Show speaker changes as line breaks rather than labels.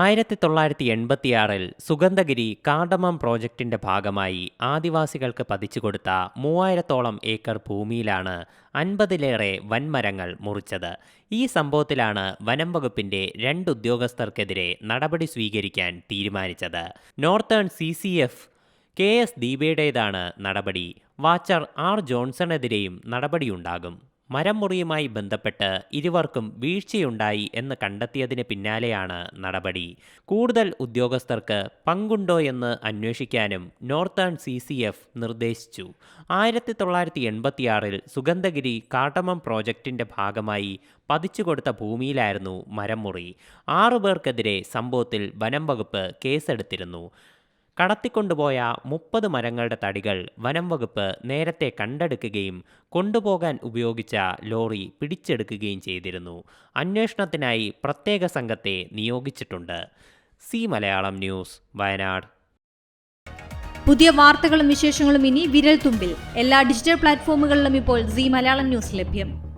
ആയിരത്തി തൊള്ളായിരത്തി എൺപത്തിയാറിൽ സുഗന്ധഗിരി കാർഡമം പ്രോജക്റ്റിന്റെ ഭാഗമായി ആദിവാസികൾക്ക് പതിച്ചു കൊടുത്ത മൂവായിരത്തോളം ഏക്കർ ഭൂമിയിലാണ് അൻപതിലേറെ വൻമരങ്ങൾ മുറിച്ചത്. ഈ സംഭവത്തിലാണ് വനം വകുപ്പിന്റെ രണ്ട് ഉദ്യോഗസ്ഥർക്കെതിരെ നടപടി സ്വീകരിക്കാൻ തീരുമാനിച്ചത്. Northern C C F K S ദീപയുടേതാണ് നടപടി. വാച്ചർ ആർ ജോൺസണെതിരെയും നടപടിയുണ്ടാകും. മരം മുറിയുമായി ബന്ധപ്പെട്ട് ഇരുവർക്കും വീഴ്ചയുണ്ടായി എന്ന് കണ്ടെത്തിയതിന് പിന്നാലെയാണ് നടപടി. കൂടുതൽ ഉദ്യോഗസ്ഥർക്ക് പങ്കുണ്ടോ എന്ന് അന്വേഷിക്കാനും നോർത്തേൺ സി സി എഫ് നിർദ്ദേശിച്ചു. ആയിരത്തി തൊള്ളായിരത്തി എൺപത്തിയാറിൽ സുഗന്ധഗിരി കാട്ടമം പ്രോജക്റ്റിന്റെ ഭാഗമായി പതിച്ചു കൊടുത്ത ഭൂമിയിലായിരുന്നു മരം മുറി ആറുപേർക്കെതിരെ സംഭവത്തിൽ വനം വകുപ്പ് കേസെടുത്തിരുന്നു. കടത്തിക്കൊണ്ടുപോയ മുപ്പത് മരങ്ങളുടെ തടികൾ വനം വകുപ്പ് നേരത്തെ കണ്ടെടുക്കുകയും കൊണ്ടുപോകാൻ ഉപയോഗിച്ച ലോറി പിടിച്ചെടുക്കുകയും ചെയ്തിരുന്നു. അന്വേഷണത്തിനായി പ്രത്യേക സംഘത്തെ നിയോഗിച്ചിട്ടുണ്ട്. Zee Malayalam news Wayanad.
പുതിയ വാർത്തകളും വിശേഷങ്ങളും ഇനി വിരൽ തുമ്പിൽ എല്ലാ ഡിജിറ്റൽ പ്ലാറ്റ്ഫോമുകളിലും ഇപ്പോൾ സി മലയാളം ന്യൂസ് ലഭ്യം.